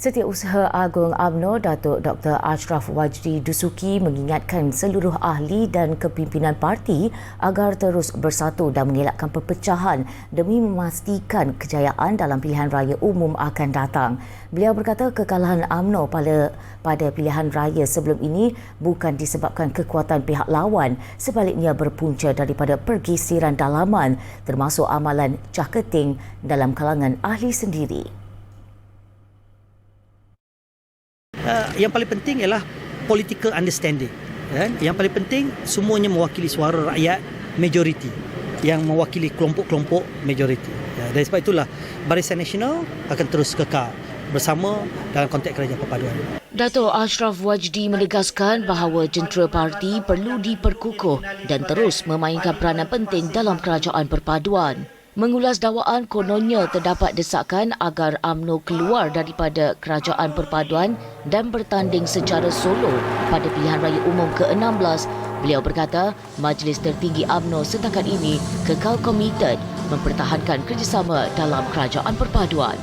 Setiausaha Agung AMNO Datuk Dr. Ashraf Wajdi Dusuki mengingatkan seluruh ahli dan kepimpinan parti agar terus bersatu dan mengelakkan perpecahan demi memastikan kejayaan dalam pilihan raya umum akan datang. Beliau berkata kekalahan AMNO pada pada pilihan raya sebelum ini bukan disebabkan kekuatan pihak lawan sebaliknya berpunca daripada pergisiran dalaman termasuk amalan cah keting dalam kalangan ahli sendiri. Uh, yang paling penting ialah political understanding kan yang paling penting semuanya mewakili suara rakyat majoriti yang mewakili kelompok-kelompok majoriti ya, dan sebab itulah Barisan Nasional akan terus kekal bersama dalam konteks kerajaan perpaduan. Dato' Ashraf Wajdi menegaskan bahawa jentera parti perlu diperkukuh dan terus memainkan peranan penting dalam kerajaan perpaduan. Mengulas dakwaan kononnya terdapat desakan agar AMNO keluar daripada kerajaan perpaduan dan bertanding secara solo pada pilihan raya umum ke-16. Beliau berkata majlis tertinggi AMNO setakat ini kekal komited mempertahankan kerjasama dalam kerajaan perpaduan.